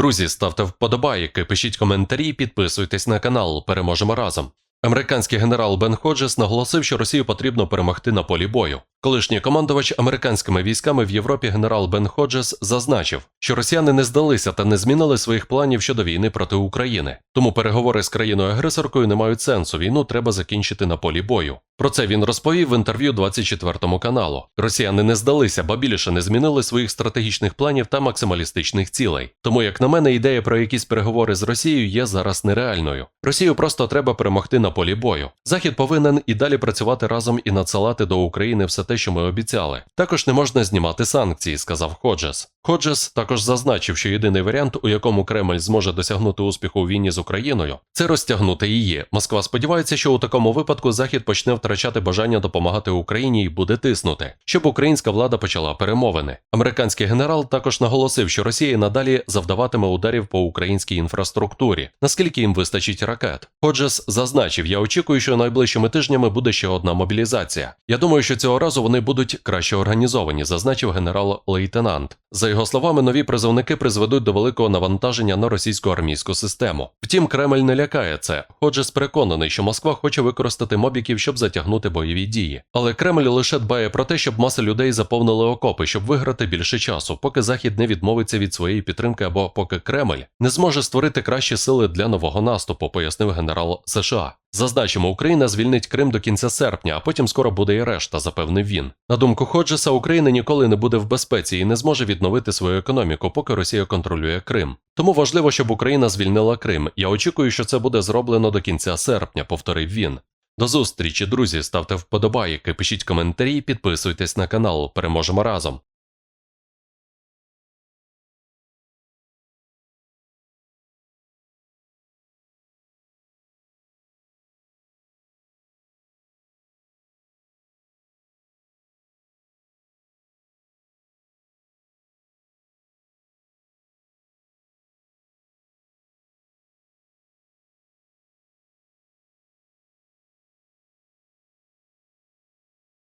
Друзі, ставте вподобайки, пишіть коментарі, підписуйтесь на канал. Переможемо разом. Американський генерал Бен Ходжес наголосив, що Росію потрібно перемогти на полі бою. Колишній командувач американськими військами в Європі генерал Бен Ходжес зазначив, що росіяни не здалися та не змінили своїх планів щодо війни проти України. Тому переговори з країною-агресоркою не мають сенсу. Війну треба закінчити на полі бою. Про це він розповів в інтерв'ю 24 каналу. Росіяни не здалися, ба більше не змінили своїх стратегічних планів та максималістичних цілей. Тому, як на мене, ідея про якісь переговори з Росією є зараз нереальною. Росію просто треба перемогти на полі бою. Захід повинен і далі працювати разом і надсилати до України все те, що ми обіцяли. Також не можна знімати санкції, сказав Ходжес. Ходжес також зазначив, що єдиний варіант, у якому Кремль зможе досягнути успіху у війні з Україною, це розтягнути її. Москва сподівається, що у такому випадку Захід почне втрачати бажання допомагати Україні і буде тиснути, щоб українська влада почала перемовини. Американський генерал також наголосив, що Росія надалі завдаватиме ударів по українській інфраструктурі, наскільки їм вистачить ракет. Ходжес зазначив: я очікую, що найближчими тижнями буде ще одна мобілізація. Я думаю, що цього разу вони будуть краще організовані, зазначив генерал-лейтенант. За його словами, нові призовники призведуть до великого навантаження на російську армійську систему. Втім, Кремль не лякає це. Ходжес переконаний, що Москва хоче використати мобіків, щоб затягнути бойові дії. Але Кремль лише дбає про те, щоб маси людей заповнили окопи, щоб виграти більше часу, поки Захід не відмовиться від своєї підтримки або поки Кремль не зможе створити кращі сили для нового наступу, пояснив генерал США. Зазначимо, Україна звільнить Крим до кінця серпня, а потім скоро буде і решта, запевнив він. На думку Ходжеса, Україна ніколи не буде в безпеці і не зможе відновити свою економіку, поки Росія контролює Крим. Тому важливо, щоб Україна звільнила Крим. Я очікую, що це буде зроблено до кінця серпня, повторив він. До зустрічі, друзі. Ставте вподобайки, пишіть коментарі, підписуйтесь на канал. Переможемо разом.